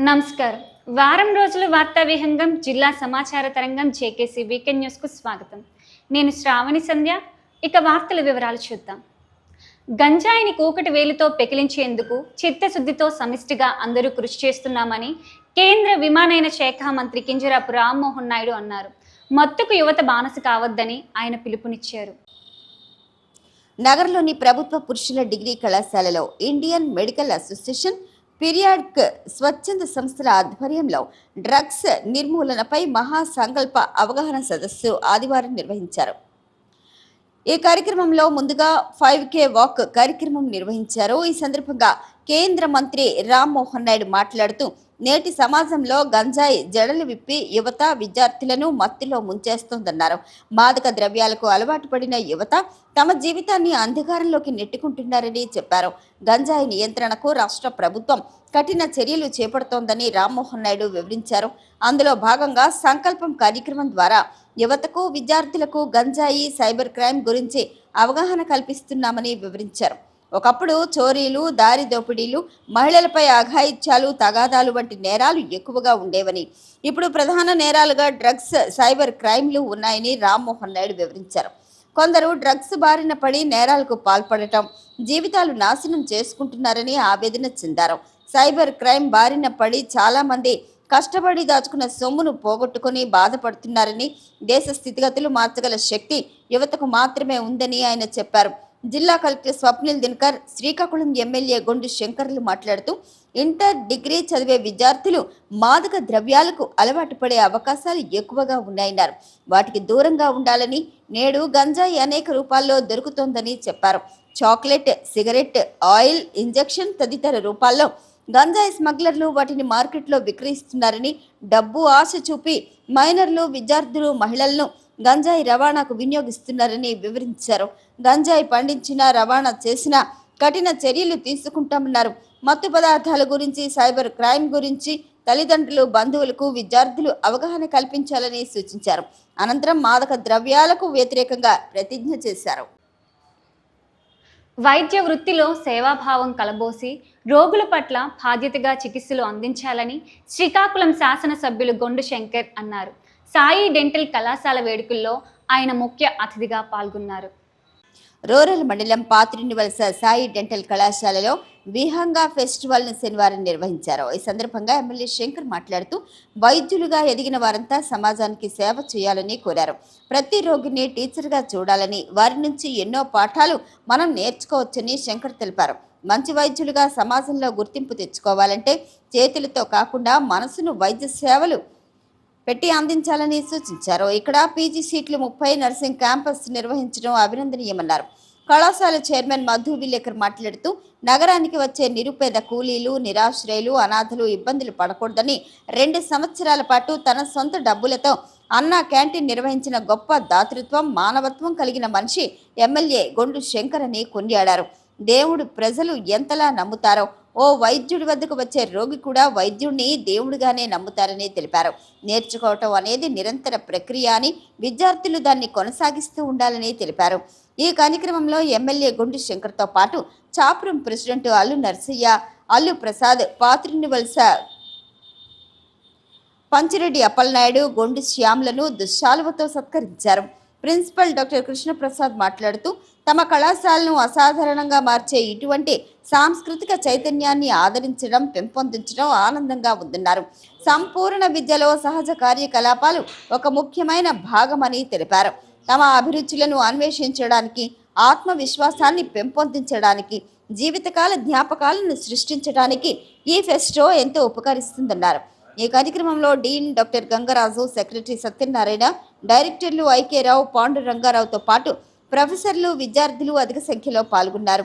నమస్కారం. వారం రోజుల వార్తా విహంగం జిల్లా సమాచార తరంగం జేకేసీ వీకెండ్ న్యూస్కు స్వాగతం. నేను శ్రావణి సంధ్య. ఇక వార్తల వివరాలు చూద్దాం. గంజాయిని కూకటి వేలితో పెకిలించేందుకు చిత్తశుద్ధితో సమిష్టిగా అందరూ కృషి చేస్తున్నామని కేంద్ర విమానయాన శాఖ మంత్రి కింజరాపు రామ్మోహన్ నాయుడు అన్నారు. మత్తుకు యువత బానస కావద్దని ఆయన పిలుపునిచ్చారు. నగరంలోని ప్రభుత్వ పురుషుల డిగ్రీ కళాశాలలో ఇండియన్ మెడికల్ అసోసియేషన్ పీరియాడిక్ స్వచ్ఛంద సంస్థల ఆధ్వర్యంలో డ్రగ్స్ నిర్మూలనపై మహా సంకల్ప అవగాహన సదస్సు ఆదివారం నిర్వహించారు. ఈ కార్యక్రమంలో ముందుగా ఫైవ్ కే వాక్ కార్యక్రమం నిర్వహించారు. ఈ సందర్భంగా కేంద్ర మంత్రి రామ్మోహన్ నాయుడు మాట్లాడుతూ నేటి సమాజంలో గంజాయి జడలు విప్పి యువత విద్యార్థులను మత్తులో ముంచేస్తోందన్నారు. మాదక ద్రవ్యాలకు అలవాటు పడిన యువత తమ జీవితాన్ని అంధకారంలోకి నెట్టుకుంటున్నారని చెప్పారు. గంజాయి నియంత్రణకు రాష్ట్ర ప్రభుత్వం కఠిన చర్యలు చేపడుతోందని రామ్మోహన్ నాయుడు వివరించారు. అందులో భాగంగా సంకల్పం కార్యక్రమం ద్వారా యువతకు విద్యార్థులకు గంజాయి సైబర్ క్రైమ్ గురించి అవగాహన కల్పిస్తున్నామని వివరించారు. ఒకప్పుడు చోరీలు దారి దోపిడీలు మహిళలపై అఘాయిత్యాలు తగాదాలు వంటి నేరాలు ఎక్కువగా ఉండేవని. ఇప్పుడు ప్రధాన నేరాలుగా డ్రగ్స్ సైబర్ క్రైమ్లు ఉన్నాయని రామ్మోహన్ నాయుడు వివరించారు. కొందరు డ్రగ్స్ బారిన పడి నేరాలకు పాల్పడటం జీవితాలు నాశనం చేసుకుంటున్నారని ఆవేదన చెందారు. సైబర్ క్రైమ్ బారిన పడి చాలామంది కష్టపడి దాచుకున్న సొమ్మును పోగొట్టుకుని బాధపడుతున్నారని దేశ స్థితిగతులు మార్చగల శక్తి యువతకు మాత్రమే ఉందని ఆయన చెప్పారు. జిల్లా కలెక్టర్ స్వప్నిల్ దినకర్ శ్రీకాకుళం ఎమ్మెల్యే గొండు శంకర్లు మాట్లాడుతూ ఇంటర్ డిగ్రీ చదివే విద్యార్థులు మాదక ద్రవ్యాలకు అలవాటు పడే అవకాశాలు ఎక్కువగా ఉన్నాయన్నారు. వాటికి దూరంగా ఉండాలని నేడు గంజాయి అనేక రూపాల్లో దొరుకుతోందని చెప్పారు. చాక్లెట్ సిగరెట్ ఆయిల్ ఇంజెక్షన్ తదితర రూపాల్లో గంజాయి స్మగ్లర్లు వాటిని మార్కెట్లో విక్రయిస్తున్నారని డబ్బు ఆశ చూపి మైనర్లు విద్యార్థులు మహిళలను గంజాయి రవాణాకు వినియోగిస్తున్నారని వివరించారు. గంజాయి పండించిన రవాణా చేసిన కఠిన చర్యలు తీసుకుంటామన్నారు. మత్తు పదార్థాల గురించి సైబర్ క్రైమ్ గురించి తల్లిదండ్రులు బంధువులకు విద్యార్థులు అవగాహన కల్పించాలని సూచించారు. అనంతరం మాదక ద్రవ్యాలకు వ్యతిరేకంగా ప్రతిజ్ఞ చేశారు. వైద్య వృత్తిలో సేవాభావం కలబోసి రోగుల పట్ల బాధ్యతగా చికిత్సలు అందించాలని శ్రీకాకుళం శాసనసభ్యులు గొండు శంకర్ అన్నారు. సాయి డెంటల్ కళాశాల వేడుకల్లో ఆయన ముఖ్య అతిథిగా పాల్గొన్నారు. రూరల్ మండలం పాత్రిని వలస సాయి డెంటల్ కళాశాలలో విహంగా ఫెస్టివల్ను శనివారం నిర్వహించారు. ఈ సందర్భంగా ఎమ్మెల్యే శంకర్ మాట్లాడుతూ వైద్యులుగా ఎదిగిన వారంతా సమాజానికి సేవ చేయాలని కోరారు. ప్రతి రోగిని టీచర్గా చూడాలని వారి నుంచి ఎన్నో పాఠాలు మనం నేర్చుకోవచ్చని శంకర్ తెలిపారు. మంచి వైద్యులుగా సమాజంలో గుర్తింపు తెచ్చుకోవాలంటే చేతులతో కాకుండా మనసును వైద్య సేవలు పెట్టి అందించాలని సూచించారు. ఇక్కడ పీజీ సీట్లు ముప్పై నర్సింగ్ క్యాంపస్ నిర్వహించడం అభినందనీయమన్నారు. కళాశాల చైర్మన్ మధు విలేకర్ మాట్లాడుతూ నగరానికి వచ్చే నిరుపేద కూలీలు నిరాశ్రయులు అనాథలు ఇబ్బందులు పడకూడదని రెండు సంవత్సరాల పాటు తన సొంత డబ్బులతో అన్నా క్యాంటీన్ నిర్వహించిన గొప్ప దాతృత్వం మానవత్వం కలిగిన మనిషి ఎమ్మెల్యే గొండు శంకర్ అని కొనియాడారు. దేవుడు ప్రజలు ఎంతలా నమ్ముతారో ఓ వైద్యుడి వద్దకు వచ్చే రోగి కూడా వైద్యుడిని దేవుడిగానే నమ్ముతారని తెలిపారు. నేర్చుకోవటం అనేది నిరంతర ప్రక్రియ అని విద్యార్థులు దాన్ని కొనసాగిస్తూ ఉండాలని తెలిపారు. ఈ కార్యక్రమంలో ఎమ్మెల్యే గుండు శంకర్తో పాటు చాపురం ప్రెసిడెంట్ అల్లు నర్సయ్య అల్లు ప్రసాద్ పాత్రుని వలస పంచిరెడ్డి అప్పలనాయుడు గొండు శ్యామ్లను దుశ్శాలువతో సత్కరించారు. ప్రిన్సిపల్ డాక్టర్ కృష్ణప్రసాద్ మాట్లాడుతూ తమ కళాశాలను అసాధారణంగా మార్చే ఇటువంటి సాంస్కృతిక చైతన్యాన్ని ఆదరించడం పెంపొందించడం ఆనందంగా ఉందన్నారు. సంపూర్ణ విద్యలో సహజ కార్యకలాపాలు ఒక ముఖ్యమైన భాగమని తెలిపారు. తమ అభిరుచులను అన్వేషించడానికి ఆత్మవిశ్వాసాన్ని పెంపొందించడానికి జీవితకాల జ్ఞాపకాలను సృష్టించడానికి ఈ ఫెస్టో ఎంతో ఉపకరిస్తుందన్నారు. ఈ కార్యక్రమంలో dean doctor Gangaraju secretary Satyanarayana డైరెక్టర్లు ఐకే రావు పాండు రంగారావుతో పాటు ప్రొఫెసర్లు విద్యార్థులు అధిక సంఖ్యలో పాల్గొన్నారు.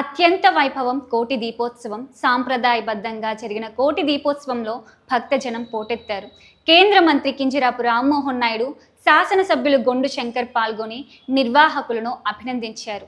అత్యంత వైభవం కోటి దీపోత్సవం. సాంప్రదాయబద్ధంగా జరిగిన కోటి దీపోత్సవంలో భక్తజనం పోటెత్తారు. కేంద్ర మంత్రి కింజరాపు రామ్మోహన్ నాయుడు శాసనసభ్యులు గొండు శంకర్ పాల్గొని నిర్వాహకులను అభినందించారు.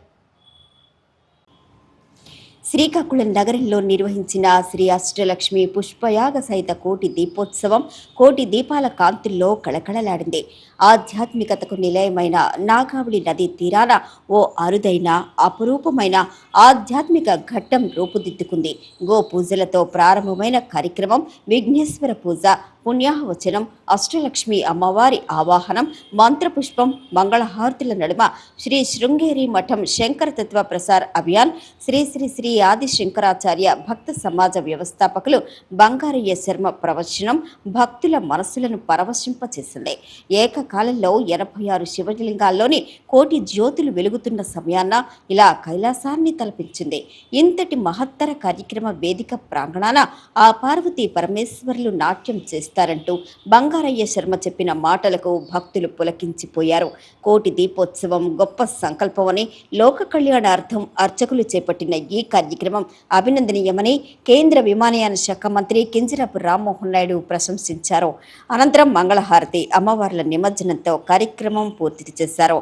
శ్రీకాకుళం నగరంలో నిర్వహించిన శ్రీ అష్టలక్ష్మి పుష్పయాగ సహిత కోటి దీపోత్సవం కోటి దీపాల కాంతుల్లో కళకళలాడింది. ఆధ్యాత్మికతకు నిలయమైన నాగావళి నది తీరాన ఓ అరుదైన అపురూపమైన ఆధ్యాత్మిక ఘట్టం రూపుదిద్దుకుంది. గో పూజలతో ప్రారంభమైన కార్యక్రమం విఘ్నేశ్వర పూజ పుణ్యాహవచనం అష్టలక్ష్మి అమ్మవారి ఆవాహనం మంత్రపుష్పం మంగళహారతుల నడుమ శ్రీ శృంగేరి మఠం శంకర తత్వ ప్రసార్ అభియాన్ శ్రీ శ్రీ శ్రీ ఆది శంకరాచార్య భక్త సమాజ వ్యవస్థాపకులు బంగారయ్య శర్మ ప్రవచనం భక్తుల మనస్సులను పరవశింపచేసింది. ఏకకాలంలో ఎనభై ఆరు శివలింగాల్లోని కోటి జ్యోతులు వెలుగుతున్న సమయాన ఇలా కైలాసాన్ని తలపించింది. ఇంతటి మహత్తర కార్యక్రమ వేదిక ప్రాంగణాన ఆ పార్వతీ పరమేశ్వరులు నాట్యం చేస్తారంటూ బంగారయ్య శర్మ చెప్పిన మాటలకు భక్తులు పులకించిపోయారు. కోటి దీపోత్సవం గొప్ప సంకల్పమని లోక కళ్యాణార్థం అర్చకులు చేపట్టిన ఈ కార్యక్రమం అభినందనీయమని కేంద్ర విమానయాన శాఖ మంత్రి కింజరాపు రామ్మోహన్ నాయుడు ప్రశంసించారు. అనంతరం మంగళహారతి అమ్మవార్ల నిమజ్జనంతో కార్యక్రమం పూర్తి చేశారు.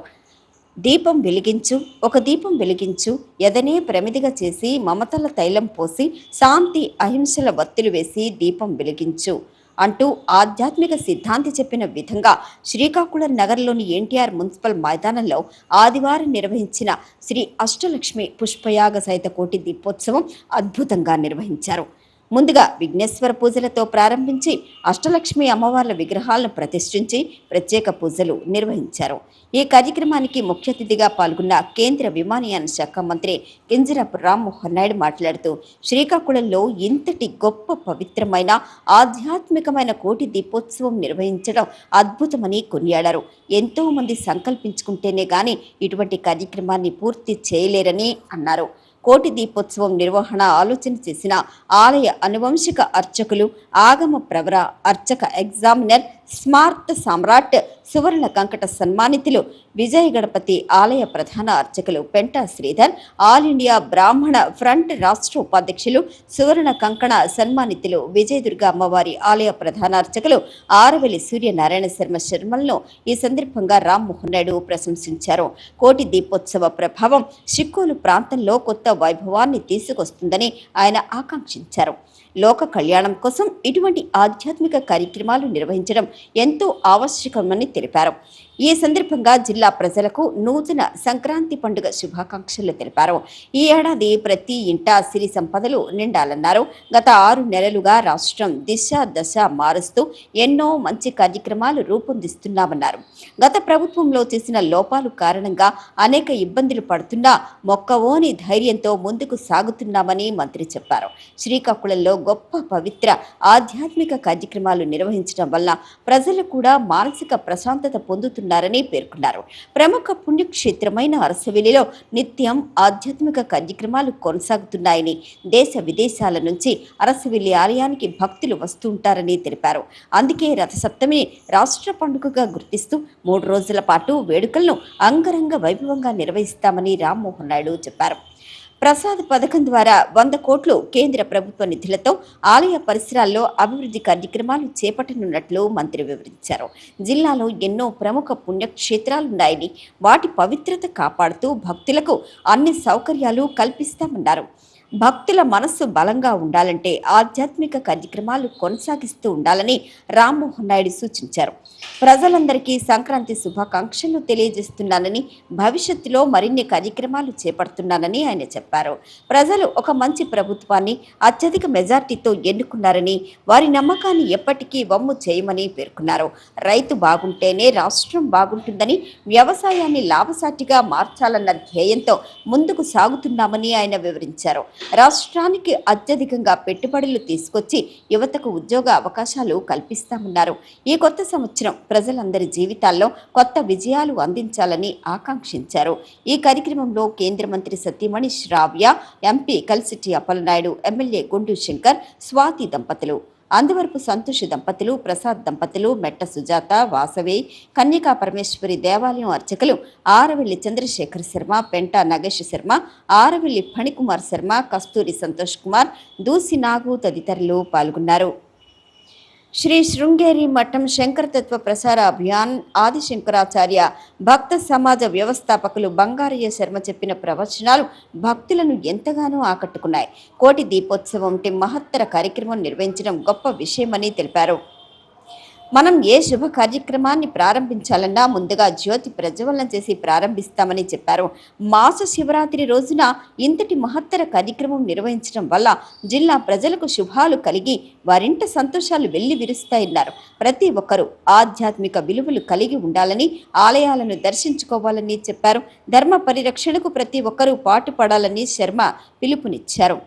దీపం వెలిగించు ఒక దీపం వెలిగించు ఎదనే ప్రమిదిగా చేసి మమతల తైలం పోసి శాంతి అహింసల వత్తులు వేసి దీపం వెలిగించు. అంటూ ఆధ్యాత్మిక సిద్ధాంతి చెప్పిన విధంగా శ్రీకాకుళం నగర్లోని ఎన్టీఆర్ మున్సిపల్ మైదానంలో ఆదివారం నిర్వహించిన శ్రీ అష్టలక్ష్మి పుష్పయాగ సహిత కోటి దీపోత్సవం అద్భుతంగా నిర్వహించారు. ముందుగా విఘ్నేశ్వర పూజలతో ప్రారంభించి అష్టలక్ష్మి అమ్మవార్ల విగ్రహాలను ప్రతిష్ఠించి ప్రత్యేక పూజలు నిర్వహించారు. ఈ కార్యక్రమానికి ముఖ్య అతిథిగా పాల్గొన్న కేంద్ర విమానయాన శాఖ మంత్రి కింజరపు రామ్మోహన్ నాయుడు మాట్లాడుతూ శ్రీకాకుళంలో ఇంతటి గొప్ప పవిత్రమైన ఆధ్యాత్మికమైన కోటి దీపోత్సవం నిర్వహించడం అద్భుతమని కొనియాడారు. ఎంతో మంది సంకల్పించుకుంటేనే గాని ఇటువంటి కార్యక్రమాన్ని పూర్తి చేయలేరని అన్నారు. కోటి దీపోత్సవం నిర్వహణ ఆలోచన చేసిన ఆలయ అనువంశిక అర్చకులు ఆగమ ప్రవర అర్చక ఎగ్జామినర్ స్మార్ట్ సమ్రాట్ సువర్ణ కంకట సన్మానితులు విజయ గణపతి ఆలయ ప్రధాన అర్చకులు Penta Sridhar all India Brahmana front రాష్ట్ర ఉపాధ్యక్షులు సువర్ణ కంకణ సన్మానితులు విజయదుర్గ అమ్మవారి ఆలయ ప్రధాన అర్చకులు ఆరవెలి సూర్యనారాయణ శర్మ శర్మలను ఈ సందర్భంగా రామ్మోహన్ నాయుడు ప్రశంసించారు. కోటి దీపోత్సవ ప్రభావం చిక్కోలు ప్రాంతంలో కొత్త వైభవాన్ని తీసుకొస్తుందని ఆయన ఆకాంక్షించారు. లోక కళ్యాణం కోసం ఇటువంటి ఆధ్యాత్మిక కార్యక్రమాలు నిర్వహించడం ఎంతో ఆవశ్యకమని తెలిపారు. ఈ సందర్భంగా జిల్లా ప్రజలకు నూతన సంక్రాంతి పండుగ శుభాకాంక్షలు తెలిపారు. ఈ ఏడాది ప్రతి ఇంట సిరి సంపదలు నిండాలన్నారు. గత ఆరు నెలలుగా రాష్ట్రం దిశ దశ మారుస్తూ ఎన్నో మంచి కార్యక్రమాలు రూపొందిస్తున్నామన్నారు. గత ప్రభుత్వంలో చేసిన లోపాలు కారణంగా అనేక ఇబ్బందులు పడుతున్నా మొక్కవోని ధైర్యంతో ముందుకు సాగుతున్నామని మంత్రి చెప్పారు. శ్రీకాకుళంలో గొప్ప పవిత్ర ఆధ్యాత్మిక కార్యక్రమాలు నిర్వహించడం వల్ల ప్రజలు కూడా మానసిక ప్రశాంతత చేస్తున్నారని పేర్కొన్నారు. ప్రముఖ పుణ్యక్షేత్రమైన అరసవేలిలో నిత్యం ఆధ్యాత్మిక కార్యక్రమాలు కొనసాగుతున్నాయని దేశ విదేశాల నుంచి అరసవిల్లి ఆలయానికి భక్తులు వస్తుంటారని తెలిపారు. అందుకే రథసప్తమిని రాష్ట్ర పండుగగా గుర్తిస్తూ మూడు రోజుల పాటు వేడుకలను అంగరంగ వైభవంగా నిర్వహిస్తామని రామ్మోహన్ నాయుడు చెప్పారు. ప్రసాద్ పథకం ద్వారా వంద కోట్లు కేంద్ర ప్రభుత్వ నిధులతో ఆలయ పరిసరాల్లో అభివృద్ధి కార్యక్రమాలు చేపట్టనున్నట్లు మంత్రి వివరించారు. జిల్లాలో ఎన్నో ప్రముఖ పుణ్యక్షేత్రాలున్నాయని వాటి పవిత్రత కాపాడుతూ భక్తులకు అన్ని సౌకర్యాలు కల్పిస్తామన్నారు. భక్తుల మనస్సు బలంగా ఉండాలంటే ఆధ్యాత్మిక కార్యక్రమాలు కొనసాగిస్తూ ఉండాలని రామ్మోహన్ నాయుడు సూచించారు. ప్రజలందరికీ సంక్రాంతి శుభాకాంక్షలు తెలియజేస్తున్నానని భవిష్యత్తులో మరిన్ని కార్యక్రమాలు చేపడుతున్నానని ఆయన చెప్పారు. ప్రజలు ఒక మంచి ప్రభుత్వాన్ని అత్యధిక మెజార్టీతో ఎన్నుకున్నారని వారి నమ్మకాన్ని ఎప్పటికీ వమ్ము చేయమని పేర్కొన్నారు. రైతు బాగుంటేనే రాష్ట్రం బాగుంటుందని వ్యవసాయాన్ని లాభసాటిగా మార్చాలన్న ధ్యేయంతో ముందుకు సాగుతున్నామని ఆయన వివరించారు. రాష్ట్రానికి అత్యధికంగా పెట్టుబడులు తీసుకొచ్చి యువతకు ఉద్యోగ అవకాశాలు కల్పిస్తామన్నారు. ఈ కొత్త సంవత్సరం ప్రజలందరి జీవితాల్లో కొత్త విజయాలు అందించాలని ఆకాంక్షించారు. ఈ కార్యక్రమంలో కేంద్ర మంత్రి సతీమణి శ్రావ్య ఎంపీ కలిసిటి అప్పలనాయుడు ఎమ్మెల్యే గుండు శంకర్ స్వాతి దంపతులు. అందువరపు సంతోష్ దంపతులు ప్రసాద్ దంపతులు మెట్ట సుజాత వాసవి కన్యకా పరమేశ్వరి దేవాలయం అర్చకులు ఆరవెల్లి చంద్రశేఖర్ శర్మ పెంట నగేష్ శర్మ ఆరవెల్లి ఫణికుమార్ శర్మ కస్తూరి సంతోష్ కుమార్ దూసి నాగు తదితరులు పాల్గొన్నారు. శ్రీ శృంగేరి మఠం శంకరతత్వ ప్రసార అభియాన్ ఆదిశంకరాచార్య భక్త సమాజ వ్యవస్థాపకులు బంగారయ్య శర్మ చెప్పిన ప్రవచనాలు భక్తులను ఎంతగానో ఆకట్టుకున్నాయి. కోటి దీపోత్సవం మహత్తర కార్యక్రమం నిర్వహించడం గొప్ప విషయమని తెలిపారు. మనం ఏ శుభ కార్యక్రమాన్ని ప్రారంభించాలన్నా ముందుగా జ్యోతి ప్రజ్వలన చేసి ప్రారంభిస్తామని చెప్పారు. మాస శివరాత్రి రోజున ఇంతటి మహత్తర కార్యక్రమం నిర్వహించడం వల్ల జిల్లా ప్రజలకు శుభాలు కలిగి వారింట సంతోషాలు వెళ్ళి విరుస్తాయన్నారు. ప్రతి ఒక్కరూ ఆధ్యాత్మిక విలువలు కలిగి ఉండాలని ఆలయాలను దర్శించుకోవాలని చెప్పారు. ధర్మ పరిరక్షణకు ప్రతి ఒక్కరూ పాటుపడాలని శర్మ పిలుపునిచ్చారు.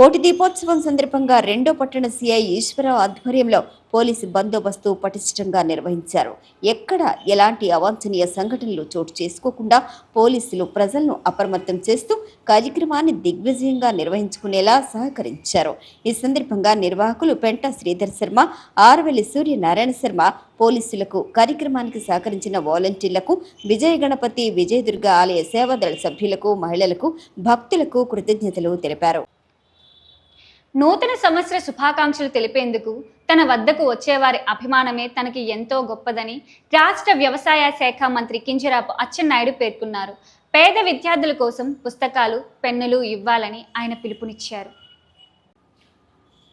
కోటి దీపోత్సవం సందర్భంగా రెండో పట్టణ సిఐ ఈశ్వరరావు ఆధ్వర్యంలో పోలీసు బందోబస్తు పటిష్టంగా నిర్వహించారు. ఎక్కడ ఎలాంటి అవాంఛనీయ సంఘటనలు చోటు చేసుకోకుండా పోలీసులు ప్రజలను అప్రమత్తం చేస్తూ కార్యక్రమాన్ని దిగ్విజయంగా నిర్వహించుకునేలా సహకరించారు. ఈ సందర్భంగా నిర్వాహకులు పెంట శ్రీధర్ శర్మ ఆర్వెల్లి సూర్యనారాయణ శర్మ పోలీసులకు కార్యక్రమానికి సహకరించిన వాలంటీర్లకు విజయ గణపతి విజయదుర్గ ఆలయ సేవాదళ సభ్యులకు మహిళలకు భక్తులకు కృతజ్ఞతలు తెలిపారు. నూతన సంవత్సర శుభాకాంక్షలు తెలిపేందుకు తన వద్దకు వచ్చేవారి అభిమానమే తనకి ఎంతో గొప్పదని రాష్ట్ర వ్యవసాయ శాఖ మంత్రి కింజరాపు అచ్చెన్నాయుడు పేర్కొన్నారు. పేద విద్యార్థుల కోసం పుస్తకాలు పెన్నులు ఇవ్వాలని ఆయన పిలుపునిచ్చారు.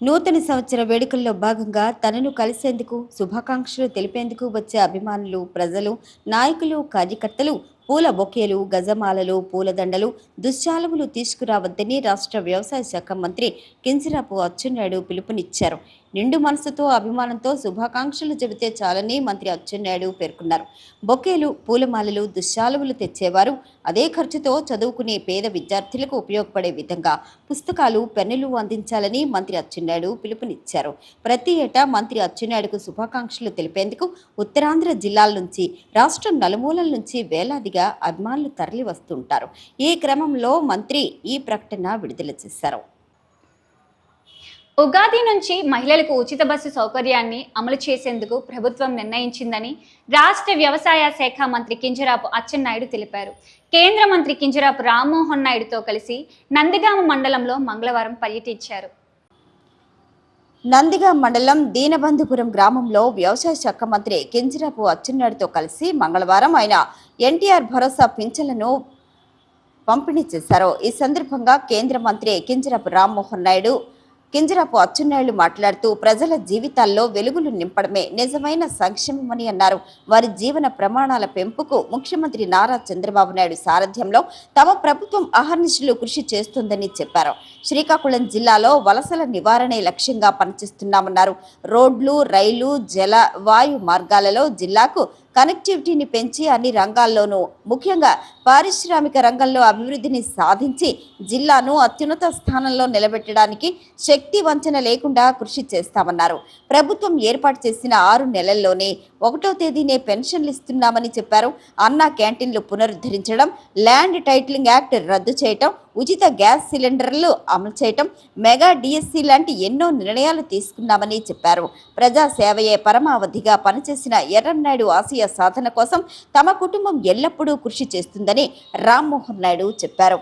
నూతన సంవత్సర వేడుకల్లో భాగంగా తనను కలిసేందుకు శుభాకాంక్షలు తెలిపేందుకు వచ్చే అభిమానులు ప్రజలు నాయకులు కార్యకర్తలు పూల బొకేలు గజమాలలు పూలదండలు దుశ్చాలములు తీసుకురావద్దని రాష్ట్ర వ్యవసాయ శాఖ మంత్రి కింజరాపు అచ్చెన్నాయుడు పిలుపునిచ్చారు. నిండు మనసుతో అభిమానంతో శుభాకాంక్షలు చెబితే చాలని మంత్రి అచ్చెన్నాయుడు పేర్కొన్నారు. బొకేలు పూలమాలలు దుశ్శాలువులు తెచ్చేవారు అదే ఖర్చుతో చదువుకునే పేద విద్యార్థులకు ఉపయోగపడే విధంగా పుస్తకాలు పెన్నులు అందించాలని మంత్రి అచ్చెన్నాయుడు పిలుపునిచ్చారు. ప్రతి ఏటా మంత్రి అచ్చెన్నాయుడుకు శుభాకాంక్షలు తెలిపేందుకు ఉత్తరాంధ్ర జిల్లాల నుంచి రాష్ట్రం నలుమూలల నుంచి వేలాదిగా అభిమానులు తరలి వస్తుంటారు. ఈ క్రమంలో మంత్రి ఈ ప్రకటన విడుదల చేశారు. ఉగాది నుంచి మహిళలకు ఉచిత బస్సు సౌకర్యాన్ని అమలు చేసేందుకు ప్రభుత్వం నిర్ణయించిందని రాష్ట్ర వ్యవసాయ శాఖ మంత్రి కింజరాపు అచ్చెన్నాయుడు తెలిపారు. కేంద్ర మంత్రి కింజరాపు రామ్మోహన్ నాయుడుతో కలిసి నందిగామ మండలంలో మంగళవారం పర్యటించారు. నందిగా మండలం దీనబంధుపురం గ్రామంలో వ్యవసాయ శాఖ మంత్రి కింజరాపు అచ్చెన్నాయుడుతో కలిసి మంగళవారం ఆయన ఎన్టీఆర్ భరోసా పింఛన్లను పంపిణీ చేశారు. ఈ సందర్భంగా కేంద్ర మంత్రి కింజరాపు రామ్మోహన్ నాయుడు కింజరాపు అచ్చెన్నాయుడు మాట్లాడుతూ ప్రజల జీవితాల్లో వెలుగులు నింపడమే నిజమైన సంక్షేమమని అన్నారు. వారి జీవన ప్రమాణాల పెంపుకు ముఖ్యమంత్రి నారా చంద్రబాబు నాయుడు సారథ్యంలో తమ ప్రభుత్వం అహర్నిశలు కృషి చేస్తుందని చెప్పారు. శ్రీకాకుళం జిల్లాలో వలసల నివారణే లక్ష్యంగా పనిచేస్తున్నామన్నారు. రోడ్లు రైలు జల వాయు మార్గాలలో జిల్లాకు కనెక్టివిటీని పెంచి అన్ని రంగాల్లోనూ ముఖ్యంగా పారిశ్రామిక రంగంలో అభివృద్ధిని సాధించి జిల్లాను అత్యున్నత స్థానంలో నిలబెట్టడానికి శక్తి వంచన లేకుండా కృషి చేస్తామన్నారు. ప్రభుత్వం ఏర్పాటు చేసిన ఆరు నెలల్లోనే ఒకటో తేదీనే పెన్షన్లు ఇస్తున్నామని చెప్పారు. అన్నా క్యాంటీన్లు పునరుద్ధరించడం ల్యాండ్ టైటిలింగ్ యాక్ట్ రద్దు చేయటం ఉచిత గ్యాస్ సిలిండర్లు అమలు చేయటం మెగా డిఎస్సి లాంటి ఎన్నో నిర్ణయాలు తీసుకున్నామని చెప్పారు. ప్రజా సేవయే పరమావధిగా పనిచేసిన ఎర్రన్నాయుడు ఆశయ సాధన కోసం తమ కుటుంబం ఎల్లప్పుడూ కృషి చేస్తుందని రామ్మోహన్ నాయుడు చెప్పారు.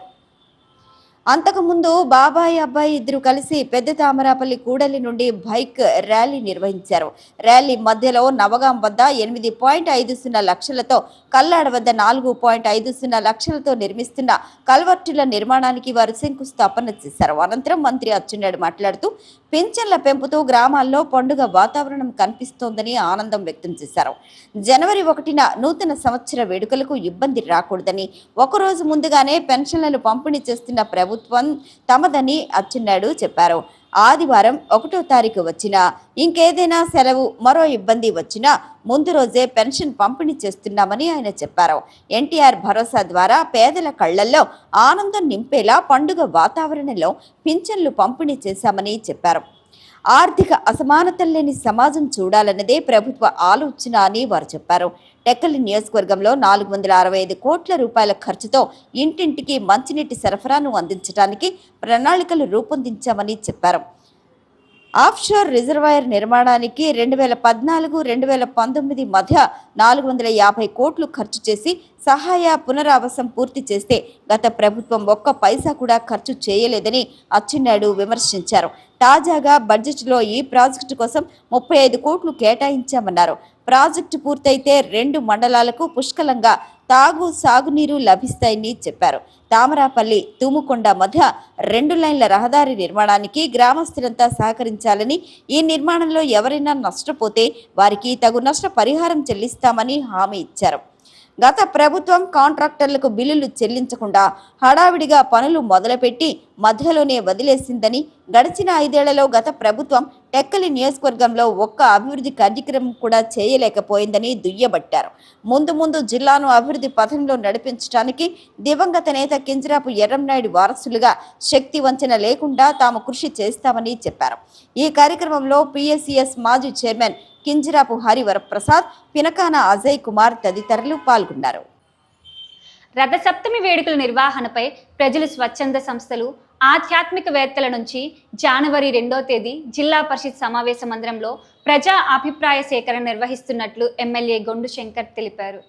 అంతకుముందు బాబాయ్ అబ్బాయి ఇద్దరు కలిసి పెద్ద తామరాపల్లి కూడలి నుండి బైక్ ర్యాలీ నిర్వహించారు. ర్యాలీ మధ్యలో నవగాం వద్ద ఎనిమిది పాయింట్ ఐదు సున్నా లక్షలతో కల్లాడ వద్ద నాలుగు పాయింట్ ఐదు సున్నా లక్షలతో నిర్మిస్తున్న కల్వర్టుల నిర్మాణానికి వారు శంకుస్థాపన చేశారు. అనంతరం మంత్రి అచ్చెన్నాయుడు మాట్లాడుతూ పింఛన్ల పెంపుతో గ్రామాల్లో పండుగ వాతావరణం కనిపిస్తోందని ఆనందం వ్యక్తం చేశారు. జనవరి ఒకటిన నూతన సంవత్సర వేడుకలకు ఇబ్బంది రాకూడదని ఒకరోజు ముందుగానే పెన్షన్లను పంపిణీ చేస్తున్న ప్రభుత్వం తమదని అచ్చెన్నాయుడు చెప్పారు. ఆదివారం ఒకటో తారీఖు వచ్చినా ఇంకేదైనా సెలవు మరో ఇబ్బంది వచ్చినా ముందు రోజే పెన్షన్ పంపిణీ చేస్తున్నామని ఆయన చెప్పారు. ఎన్టీఆర్ భరోసా ద్వారా పేదల కళ్ళల్లో ఆనందం నింపేలా పండుగ వాతావరణంలో పింఛన్లు పంపిణీ చేశామని చెప్పారు. ఆర్థిక అసమానతలు లేని సమాజం చూడాలన్నదే ప్రభుత్వ ఆలోచన అని వారు చెప్పారు. టెక్కలి నియోజకవర్గంలో నాలుగు వందల అరవై ఐదు కోట్ల రూపాయల ఖర్చుతో ఇంటింటికి మంచినీటి సరఫరాను అందించడానికి ప్రణాళికలు రూపొందించామని చెప్పారు. ఆఫ్షోర్ రిజర్వాయర్ నిర్మాణానికి రెండు వేల పద్నాలుగు రెండు వేల పంతొమ్మిది మధ్య నాలుగు వందల యాభై కోట్లు ఖర్చు చేసి సహాయ పునరావాసం పూర్తి చేస్తే గత ప్రభుత్వం ఒక్క పైసా కూడా ఖర్చు చేయలేదని అచ్చెన్నాయుడు విమర్శించారు. తాజాగా బడ్జెట్లో ఈ ప్రాజెక్టు కోసం ముప్పై ఐదు కోట్లు కేటాయించామన్నారు. ప్రాజెక్టు పూర్తయితే రెండు మండలాలకు పుష్కలంగా తాగు సాగునీరు లభిస్తాయని చెప్పారు. తామరాపల్లి తూముకొండ మధ్య రెండు లైన్ల రహదారి నిర్మాణానికి గ్రామస్తులంతా సహకరించాలని ఈ నిర్మాణంలో ఎవరైనా నష్టపోతే వారికి తగు నష్ట పరిహారం చెల్లిస్తామని హామీ ఇచ్చారు. గత ప్రభుత్వం కాంట్రాక్టర్లకు బిల్లులు చెల్లించకుండా హడావిడిగా పనులు మొదలుపెట్టి మధ్యలోనే వదిలేసిందని గడిచిన ఐదేళ్ళలో గత ప్రభుత్వం టెక్కలి నియోజకవర్గంలో ఒక్క అభివృద్ధి కార్యక్రమం కూడా చేయలేకపోయిందని దుయ్యబట్టారు. ముందు ముందు జిల్లాను అభివృద్ధి పథంలో నడిపించడానికి దివంగత నేత కింజరాపు ఎర్రంనాయుడు వారసులుగా శక్తి వంచన లేకుండా తాము కృషి చేస్తామని చెప్పారు. ఈ కార్యక్రమంలో పిఎస్సిఎస్ మాజీ చైర్మన్ కింజరాపు హరివరప్రసాద్ పినకాన అజయ్ కుమార్ తదితరులు పాల్గొన్నారు. రథసప్తమి వేడుకల నిర్వహణపై ప్రజలు స్వచ్ఛంద సంస్థలు ఆధ్యాత్మికవేత్తల నుంచి జనవరి రెండో తేదీ జిల్లా పరిషత్ సమావేశ మందిరంలో ప్రజా అభిప్రాయ సేకరణ నిర్వహిస్తున్నట్లు ఎమ్మెల్యే గొండు శంకర్ తెలిపారు.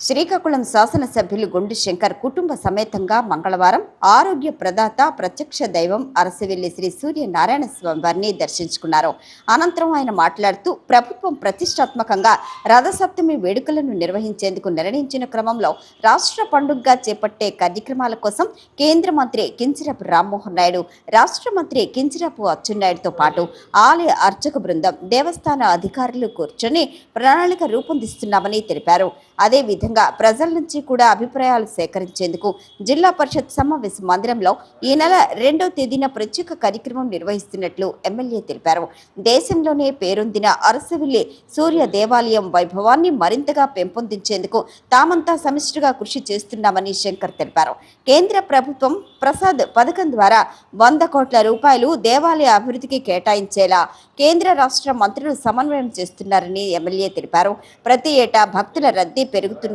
శ్రీకాకుళం శాసనసభ్యులు గుండు శంకర్ కుటుంబ సమేతంగా మంగళవారం ఆరోగ్య ప్రదాత ప్రత్యక్ష దైవం అరసవెల్లి శ్రీ సూర్య నారాయణ స్వామి వారిని దర్శించుకున్నారు. అనంతరం ఆయన మాట్లాడుతూ ప్రభుత్వం ప్రతిష్టాత్మకంగా రథసప్తమి వేడుకలను నిర్వహించేందుకు నిర్ణయించిన క్రమంలో రాష్ట్ర పండుగగా చేపట్టే కార్యక్రమాల కోసం కేంద్ర మంత్రి కించిరపు రామ్మోహన్ నాయుడు రాష్ట్ర మంత్రి కించిరపు అచ్చెన్నాయుడుతో పాటు ఆలయ అర్చక బృందం దేవస్థాన అధికారులు కూర్చొని ప్రణాళిక రూపొందిస్తున్నామని తెలిపారు. అదేవిధంగా ప్రజల నుంచి కూడా అభిప్రాయాలు సేకరించేందుకు జిల్లా పరిషత్ సమావేశ మందిరంలో ఈ నెల రెండో తేదీన ప్రత్యేక కార్యక్రమం నిర్వహిస్తున్నట్లు ఎమ్మెల్యే తెలిపారు. దేశంలోనే పేరొందిన అరసవిల్లి సూర్య దేవాలయం వైభవాన్ని మరింతగా పెంపొందించేందుకు తామంతా సమిష్టిగా కృషి చేస్తున్నామని శంకర్ తెలిపారు. కేంద్ర ప్రభుత్వం ప్రసాద్ పథకం ద్వారా వంద కోట్ల రూపాయలు దేవాలయ అభివృద్ధికి కేటాయించేలా కేంద్ర రాష్ట్ర మంత్రులు సమన్వయం చేస్తున్నారని ఎమ్మెల్యే తెలిపారు. ప్రతి ఏటా భక్తుల రద్దీ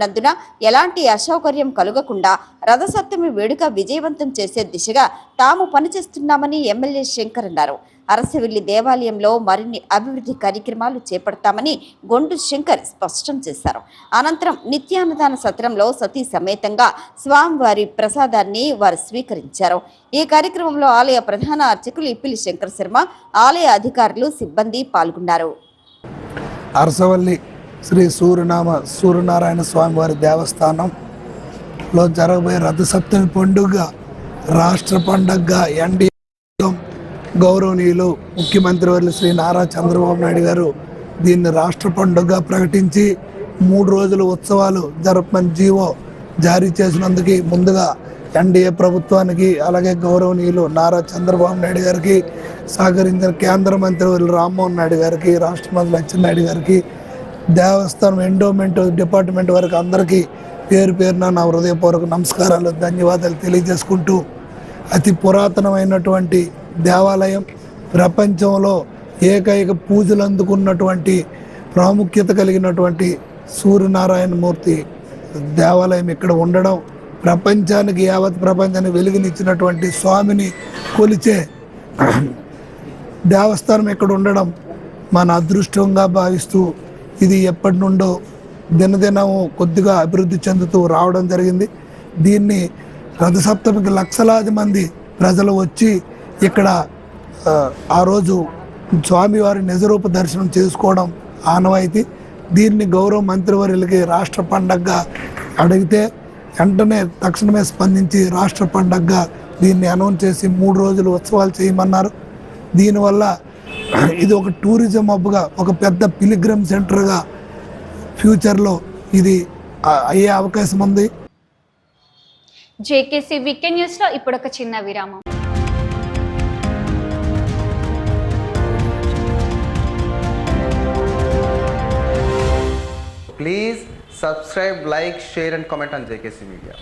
ఉన్నందున ఎలాంటి అసౌకర్యం కలుగకుండా రథసప్తమి వేడుక విజయవంతం చేసే దిశగా తాము పనిచేస్తున్నామని ఎమ్మెల్యే శంకర్ అన్నారు. అరసవిల్లి దేవాలయంలో మరిన్ని అభివృద్ధి కార్యక్రమాలు చేపడతామని గొండు శంకర్ స్పష్టం చేశారు. అనంతరం నిత్యాన్నదాన సత్రంలో సతీ సమేతంగా స్వామివారి ప్రసాదాన్ని వారు స్వీకరించారు. ఈ కార్యక్రమంలో ఆలయ ప్రధాన అర్చకులు ఇప్పిలి శంకర్ శర్మ ఆలయ అధికారులు సిబ్బంది పాల్గొన్నారు. అరసవల్లి శ్రీ సూర్యనామ సూర్యనారాయణ స్వామి వారి దేవస్థానంలో జరగబోయే రథసప్తమి పండుగ రాష్ట్ర పండగగా ఎన్డీ గౌరవనీయులు ముఖ్యమంత్రి వర్లు శ్రీ నారా చంద్రబాబు నాయుడు గారు దీన్ని రాష్ట్ర పండుగగా ప్రకటించి మూడు రోజుల ఉత్సవాలు జరపమని జీవో జారీ చేసినందుకు ముందుగా ఎన్డీఏ ప్రభుత్వానికి అలాగే గౌరవనీయులు నారా చంద్రబాబు నాయుడు గారికి సహకరించిన కేంద్ర మంత్రి వర్లు రామ్మోహన్ నాయుడు గారికి రాష్ట్ర మంత్రి అచ్చెన్నాయుడు గారికి దేవస్థానం ఎండోమెంట్ డిపార్ట్మెంట్ వరకు అందరికీ పేరు పేరున నా హృదయపూర్వక నమస్కారాలు ధన్యవాదాలు తెలియజేసుకుంటూ అతి పురాతనమైనటువంటి దేవాలయం ప్రపంచంలో ఏకైక పూజలు అందుకున్నటువంటి ప్రాముఖ్యత కలిగినటువంటి సూర్యనారాయణమూర్తి దేవాలయం ఇక్కడ ఉండడం ప్రపంచానికి యావత్ ప్రపంచానికి వెలుగునిచ్చినటువంటి స్వామిని కొలిచే దేవస్థానం ఇక్కడ ఉండడం మన అదృష్టంగా భావిస్తూ ఇది ఎప్పటి నుండో దినదినం కొద్దిగా అభివృద్ధి చెందుతూ రావడం జరిగింది. దీన్ని రథసప్తమికి లక్షలాది మంది ప్రజలు వచ్చి ఇక్కడ ఆ, ఆ రోజు స్వామివారి నిజరూప దర్శనం చేసుకోవడం ఆనవాయితీ. దీన్ని గౌరవ మంత్రివర్యులకి రాష్ట్ర పండగగా అడిగితే వెంటనే తక్షణమే స్పందించి రాష్ట్ర పండగగా దీన్ని అనౌన్స్ చేసి మూడు రోజులు ఉత్సవాలు చేయమన్నారు. దీనివల్ల ఇది ఒక టూరిజం హబ్గా ఒక పెద్ద పిలిగ్రమ్ సెంటర్గా ఫ్యూచర్లో ఇది అయ్యే అవకాశం ఉంది జేకేసీ వీకెండ్ న్యూస్లో ఇప్పుడు ఒక చిన్న విరామం Please subscribe, like, share, and comment on JKC Media.